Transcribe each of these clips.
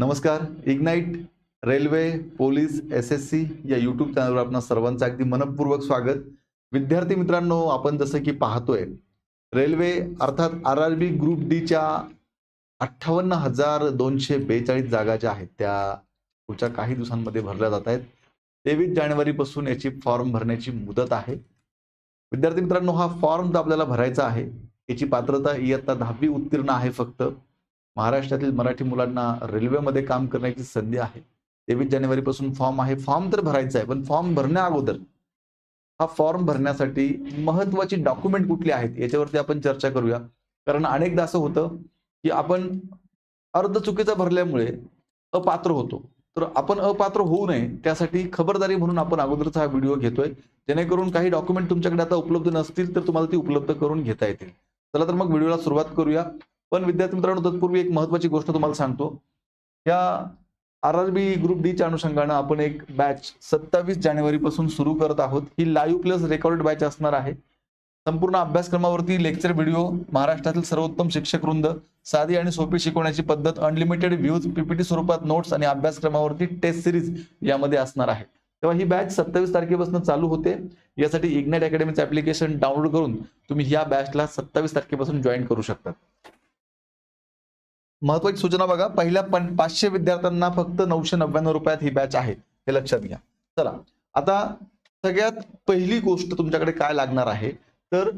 नमस्कार Ignite railway police S S C या YouTube चॅनलवर आपण सर्वांचं अगदी मनपूर्वक स्वागत. विद्यार्थी मित्रांनो आपण जसं की पाहतोय रेल्वे अर्थात आर आर बी ग्रुप डीच्या अठ्ठावन्न हजार दोनशे बेचाळीस जागा ज्या आहेत त्या पुढच्या काही दिवसांमध्ये भरल्या जात आहेत. तेवीस जानेवारीपासून याची फॉर्म भरण्याची मुदत आहे. विद्यार्थी मित्रांनो हा फॉर्म तर आपल्याला भरायचा आहे याची पात्रता इयत्ता दहावी उत्तीर्ण आहे फक्त. महाराष्ट्रातील मराठी मुलांना रेल्वेमध्ये काम करण्याची संधी आहे. तेवीस जानेवारीपासून फॉर्म आहे. फॉर्म तर भरायचा आहे पण फॉर्म भरण्या अगोदर. हा फॉर्म भरण्यासाठी महत्वाची डॉक्युमेंट कुठली आहेत याच्यावरती आपण चर्चा करूया. कारण अनेकदा असं होतं की आपण अर्ध चुकीचा भरल्यामुळे अपात्र होतो. तर आपण अपात्र होऊ नये त्यासाठी खबरदारी म्हणून आपण अगोदरचा हा व्हिडिओ घेतोय. जेणेकरून काही डॉक्युमेंट तुमच्याकडे आता उपलब्ध नसतील तर तुम्हाला ती उपलब्ध करून घेता येतील. चला तर मग व्हिडिओला सुरुवात करूया. पण विद्यार्थी मित्रांनो तत्पूर्वी एक महत्वाची गोष्ट तुम्हाला सांगतो. या आर आर बी ग्रुप डीच्या अनुषंगानं आपण एक बॅच सत्तावीस जानेवारीपासून सुरू करत आहोत. ही लाईव्ह प्लस रेकॉर्ड बॅच असणार आहे. संपूर्ण अभ्यासक्रमावरती लेक्चर व्हिडिओ महाराष्ट्रातील सर्वोत्तम शिक्षक वृंद साधी आणि सोपी शिकवण्याची पद्धत अनलिमिटेड व्ह्यूज पीपीटी स्वरूपात नोट्स आणि अभ्यासक्रमावरती टेस्ट सिरीज यामध्ये असणार आहे. तेव्हा ही बॅच सत्तावीस तारखेपासून चालू होते. यासाठी इग्नाइट अकॅडमीचं ऍप्लिकेशन डाउनलोड करून तुम्ही या बॅचला सत्तावीस तारखेपासून जॉईन करू शकता. महत्वाची सूचना बघा. पहिल्या पण पाचशे विद्यार्थ्यांना फक्त नऊशे नव्याण्णव रुपयात ही बॅच आहे. हे लक्षात घ्या. चला. आता सगळ्यात पहिली गोष्ट तुमच्याकडे काय लागणार आहे? तर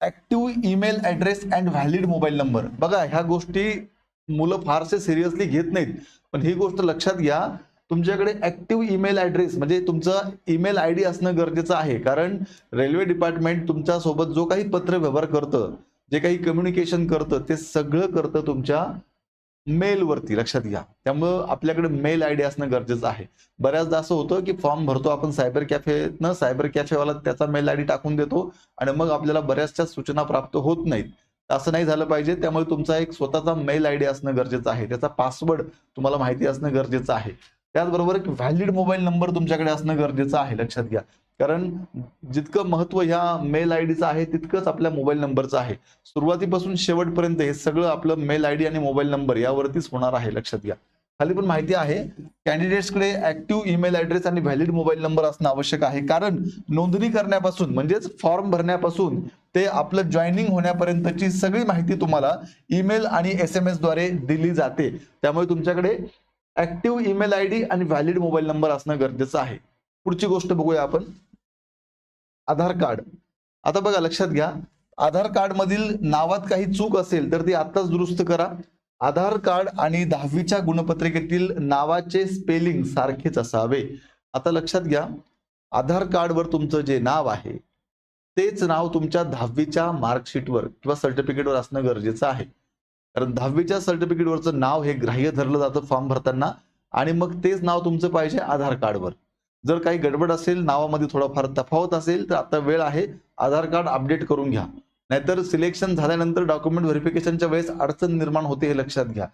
active email address and valid mobile number बघा ह्या गोष्टी मुलं फारसे सिरियसली घेत नाहीत. पण ही गोष्ट लक्षात घ्या. तुमच्याकडे ऍक्टिव्ह ईमेल ऍड्रेस म्हणजे तुमचा ईमेल आय डी असणं गरजेचं आहे. कारण रेल्वे डिपार्टमेंट तुमच्यासोबत जो काही पत्र व्यवहार करतं जे काही कम्युनिकेशन करतं ते सगळं करतं तुमच्या मेलवरती लक्षात घ्या. त्यामुळं आपल्याकडे मेल आय डी असणं गरजेचं आहे. बऱ्याचदा असं होतं की फॉर्म भरतो आपण सायबर कॅफेनं सायबर कॅफेवाला त्याचा मेल आय डी टाकून देतो आणि मग आपल्याला बऱ्याचशा सूचना प्राप्त होत नाहीत. असं नाही झालं पाहिजे त्यामुळे तुमचा एक स्वतःचा मेल आय डी असणं गरजेचं आहे. त्याचा पासवर्ड तुम्हाला माहिती असणं गरजेचं आहे. त्याचबरोबर एक व्हॅलिड मोबाईल नंबर तुमच्याकडे असणं गरजेचं आहे लक्षात घ्या. कारण जितकं महत्त्व ह्या मेल आय डीचं आहे तितकंच आपल्या मोबाईल नंबरचं आहे. सुरुवातीपासून शेवटपर्यंत हे सगळं आपलं मेल आय डी आणि मोबाईल नंबर यावरतीच होणार आहे लक्षात घ्या. खाली पण माहिती आहे कॅन्डिडेट्सकडे ऍक्टिव्ह ईमेल ऍड्रेस आणि व्हॅलिड मोबाईल नंबर असणं आवश्यक आहे. कारण नोंदणी करण्यापासून म्हणजेच फॉर्म भरण्यापासून ते आपलं जॉईनिंग होण्यापर्यंतची सगळी माहिती तुम्हाला ईमेल आणि एस एम एसद्वारे दिली जाते. त्यामुळे तुमच्याकडे ऍक्टिव्ह ईमेल आय डी आणि व्हॅलिड मोबाईल नंबर असणं गरजेचं आहे. पुढची गोष्ट बघूया आपण. आधार कार्ड. आता बघा लक्षात घ्या. आधार कार्ड मधील नावात काही चूक असेल तर ती आत्ताच दुरुस्त करा. आधार कार्ड आणि दहावीच्या गुणपत्रिकेतील नावाचे स्पेलिंग सारखेच असावे. आता लक्षात घ्या. आधार कार्डवर तुमचं जे नाव आहे तेच नाव तुमच्या दहावीच्या मार्कशीटवर किंवा सर्टिफिकेटवर असणं गरजेचं आहे. कारण दहावीच्या सर्टिफिकेटवरचं नाव हे ग्राह्य धरलं जातं फॉर्म भरताना आणि मग तेच नाव तुमचं पाहिजे आधार कार्डवर. जर काही गडबड असेल नावामध्ये थोडाफार तफावत असेल तर आता वेळ आहे. आधार कार्ड अपडेट करून घ्या. नाहीतर सिलेक्शन झाल्यानंतर डॉक्युमेंट व्हेरिफिकेशनच्या वेळेस अडचण निर्माण होते हे लक्षात घ्या.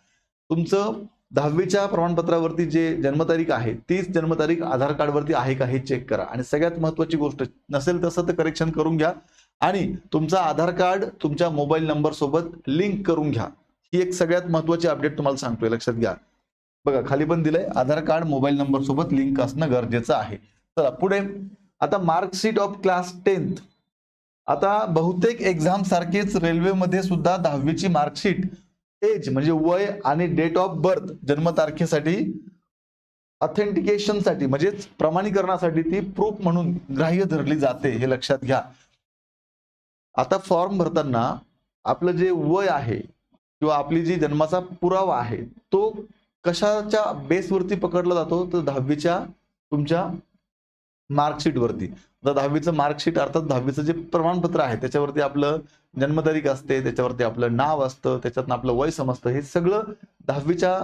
तुमचं दहावीच्या प्रमाणपत्रावरती जे जन्मतारीख आहे तीच जन्मतारीख आधार कार्डवरती आहे का हे चेक करा. आणि सगळ्यात महत्वाची गोष्ट नसेल तसं तर करेक्शन करून घ्या. आणि तुमचा आधार कार्ड तुमच्या मोबाईल नंबर सोबत लिंक करून घ्या. ही एक सगळ्यात महत्वाची अपडेट तुम्हाला सांगतोय लक्षात घ्या. बघा खाली पण दिलंय. आधार कार्ड मोबाईल नंबर सोबत लिंक असणं गरजेचं आहे. चला पुढे. आता मार्कशीट ऑफ क्लास टेन्थ. आता बहुतेक एक्झाम सारखीच रेल्वेमध्ये सुद्धा दहावीची मार्कशीट. एज म्हणजे वय आणि डेट ऑफ बर्थ जन्मतारखेसाठी ऑथेंटिकेशनसाठी म्हणजेच प्रमाणीकरणासाठी ती प्रूफ म्हणून ग्राह्य धरली जाते हे लक्षात घ्या. आता फॉर्म भरताना आपलं जे वय आहे किंवा आपली जी जन्माचा पुरावा आहे तो कशाच्या बेसवरती पकडला जातो? तर दहावीच्या तुमच्या मार्कशीट वरती आता दहावीचं मार्कशीट अर्थात दहावीचं जे प्रमाणपत्र आहे त्याच्यावरती आपलं जन्मतारीख असते त्याच्यावरती आपलं नाव असतं त्याच्यातनं आपलं वय समजतं हे सगळं दहावीच्या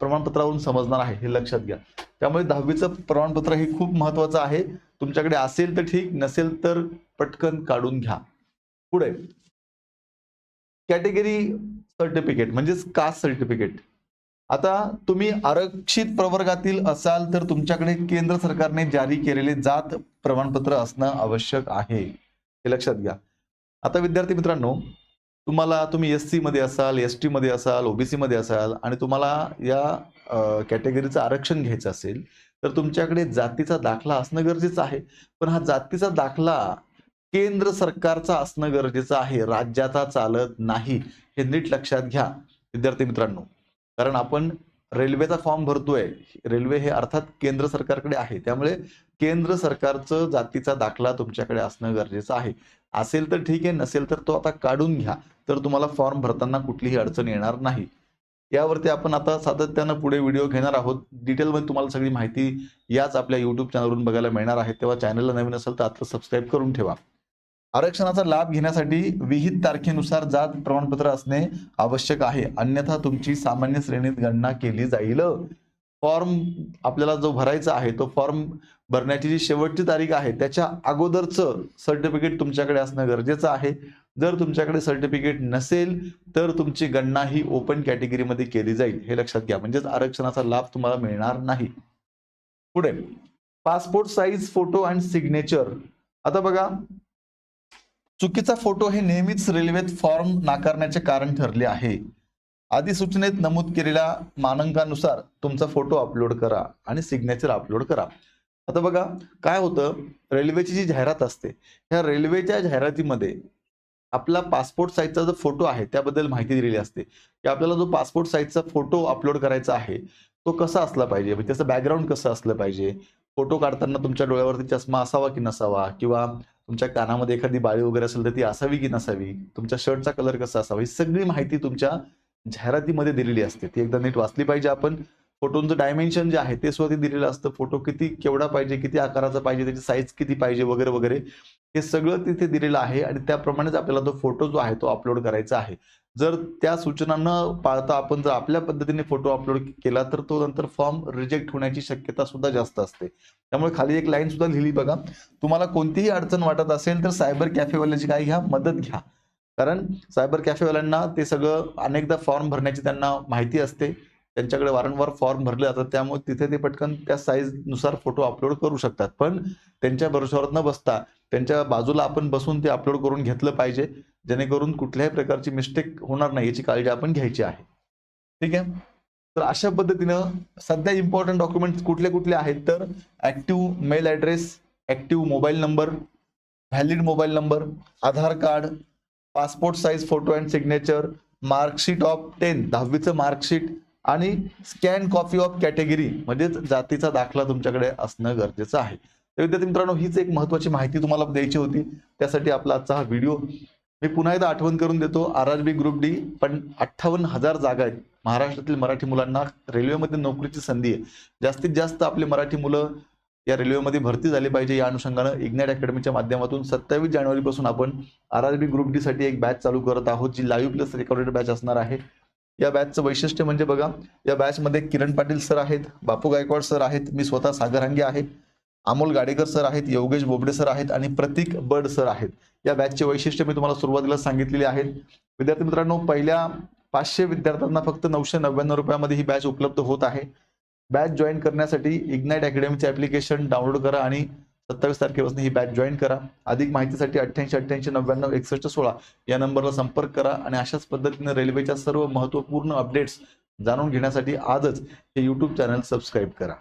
प्रमाणपत्रावरून समजणार आहे हे लक्षात घ्या. त्यामुळे दहावीचं प्रमाणपत्र हे खूप महत्वाचं आहे. तुमच्याकडे असेल तर ठीक नसेल तर पटकन काढून घ्या. पुढे. कॅटेगरी सर्टिफिकेट म्हणजेच कास्ट सर्टिफिकेट. आता तुम्ही आरक्षित प्रवर्गातील असाल तर तुमच्याकडे केंद्र सरकारने जारी केलेले जात प्रमाणपत्र असणं आवश्यक आहे. हे लक्षात घ्या. आता विद्यार्थी मित्रांनो तुम्हाला तुम्ही एसमध्ये असाल एसमध्ये असाल ओबीसी मध्ये असाल आणि तुम्हाला या कॅटेगरीचं आरक्षण घ्यायचं असेल तर तुमच्याकडे जातीचा दाखला असणं गरजेचं आहे. पण हा जातीचा दाखला केंद्र सरकारचा असणं गरजेचं आहे. राज्याचा चालत नाही. हे नीट लक्षात घ्या. विद्यार्थी मित्रांनो कारण आपण रेल्वेचा फॉर्म भरतोय. रेल्वे हे अर्थात केंद्र सरकारकडे आहे. त्यामुळे केंद्र सरकारचं जातीचा दाखला तुमच्याकडे असणं गरजेचं आहे. असेल तर ठीक आहे नसेल तर तो आता काढून घ्या. तर तुम्हाला फॉर्म भरताना कुठलीही अडचण येणार नाही. यावरती आपण आता सातत्यानं पुढे व्हिडिओ घेणार आहोत. डिटेलमध्ये तुम्हाला सगळी माहिती याच आपल्या यूट्यूब चॅनलवरून बघायला मिळणार आहे. तेव्हा चॅनलला नवीन असेल तर आता सबस्क्राईब करून ठेवा. आरक्षणाचा लाभ घेण्यासाठी विहित तारखेनुसार जात प्रमाणपत्र असणे आवश्यक आहे. अन्यथा तुमची सामान्य श्रेणीत गणना केली जाईल. फॉर्म आपल्याला जो भरायचा आहे तो फॉर्म भरण्याची जी शेवटची तारीख आहे त्याच्या अगोदरचं सर्टिफिकेट तुमच्याकडे असणं गरजेचं आहे. जर तुमच्याकडे सर्टिफिकेट नसेल तर तुमची गणना ही ओपन कॅटेगरीमध्ये केली जाईल. हे लक्षात घ्या. म्हणजेच आरक्षणाचा लाभ तुम्हाला मिळणार नाही. पुढे. Passport size photo and signature आता बघा चुकीचा फोटो हे नेहमीच रेल्वेत फॉर्म नाकारण्याचे कारण ठरले आहे. अधिसूचनेत नमूद केलेल्या मानांकानुसार तुमचा फोटो अपलोड करा आणि सिग्नेचर अपलोड करा. आता बघा काय होतं? रेल्वेची जी जाहिरात असते ह्या रेल्वेच्या जाहिरातीमध्ये आपला पासपोर्ट साईजचा जो फोटो आहे त्याबद्दल माहिती दिलेली असते. की आपल्याला जो पासपोर्ट साईजचा फोटो अपलोड करायचा आहे तो कसा असला पाहिजे? म्हणजे त्याचं बॅकग्राऊंड कसं असलं पाहिजे? फोटो काढताना तुमच्या डोळ्यावरती चष्मा असावा की नसावा? किंवा तुमच्या कानामध्ये एखादी बाळी वगैरे असेल तर ती असावी की नसावी? तुमच्या शर्टचा कलर कसा असावा? ही सगळी माहिती तुमच्या जाहिरातीमध्ये दिलेली असते. ती एकदा नीट वाचली पाहिजे आपण. फोटोंचं डायमेन्शन जे आहे ते सुद्धा ते दिलेलं असतं. फोटो किती केवढा पाहिजे किती आकाराचा पाहिजे त्याची साईज किती पाहिजे वगैरे वगैरे हे सगळं तिथे दिलेलं आहे आणि त्याप्रमाणेच आपल्याला तो फोटो जो आहे तो अपलोड करायचा आहे. जर त्या सूचना न पाळता आपण जर आपल्या पद्धतीने फोटो अपलोड केला तर तो नंतर फॉर्म रिजेक्ट होण्याची शक्यता सुद्धा जास्त असते. त्यामुळे खाली एक लाईन सुद्धा लिहिली बघा. तुम्हाला कोणतीही अडचण वाटत असेल तर सायबर कॅफेवाल्याची काय घ्या मदत घ्या. कारण सायबर कॅफेवाल्यांना ते सगळं अनेकदा फॉर्म भरण्याची त्यांना माहिती असते. त्यांच्याकडे वारंवार फॉर्म भरले जातात. त्यामुळे तिथे ते पटकन त्या साईजनुसार फोटो अपलोड करू शकतात. पण त्यांच्या भरोश्यावर न बसता त्यांच्या बाजूला आपण बसून ते अपलोड करून घेतलं पाहिजे. जेणेकरून कुठल्याही प्रकारची मिस्टेक होणार नाही याची काळजी आपण घ्यायची आहे. ठीक आहे? तर अशा पद्धतीनं सध्या इम्पॉर्टंट डॉक्युमेंट कुठले कुठले आहेत तर active mail address active mobile number valid mobile number Aadhaar card passport size photo and signature marksheet of ten दहावीचं marksheet आणि स्कॅन कॉपी ऑफ कॅटेगरी म्हणजेच जातीचा दाखला तुमच्याकडे असणं गरजेचं आहे. तर विद्यार्थी मित्रांनो हीच एक महत्वाची माहिती तुम्हाला द्यायची होती. त्यासाठी आपला आजचा हा व्हिडिओ मी पुन्हा एकदा आठवण करून देतो. R R B group D पण अठ्ठावन्न हजार जागा आहेत. महाराष्ट्रातील मराठी मुलांना रेल्वेमध्ये नोकरीची संधी आहे. जास्तीत जास्त आपले मराठी मुलं या रेल्वेमध्ये भरती झाली पाहिजे. या अनुषंगानं इग्नॅट अकॅडमीच्या माध्यमातून सत्तावीस जानेवारीपासून आपण R R B group D साठी एक बॅच चालू करत आहोत जी लाईव्ह प्लस रेकॉर्डेड बॅच असणार आहे. या बॅचचं वैशिष्ट्य म्हणजे बघा या बॅचमध्ये किरण पाटील सर आहेत बापू गायकवाड सर आहेत मी स्वतः सागर हांगे आहे अमोल गाडेकर सर आहेत योगेश बोबडे सर आहेत आणि प्रतीक बड सर आहेत. या बॅचचे वैशिष्ट्य मी तुम्हाला सुरुवातीला सांगितलेली आहेत. विद्यार्थी मित्रांनो पहिल्या पाचशे विद्यार्थ्यांना फक्त नऊशे नव्याण्णव रुपयामध्ये ही बॅच उपलब्ध होत आहे. बॅच जॉईन करण्यासाठी इग्नाइट अकॅडमीचे ऍप्लिकेशन डाउनलोड करा आणि सत्तावीस तारखेपासून ही बॅच जॉईन करा. अधिक माहितीसाठी अठ्ठ्याऐंशी अठ्ठ्याऐंशी नव्याण्णव एकसष्ट सोळा या नंबरला संपर्क करा आणि अशाच पद्धतीने रेल्वेच्या सर्व महत्त्वपूर्ण अपडेट्स जाणून घेण्यासाठी आजच हे यूट्यूब चॅनल सबस्क्राईब करा.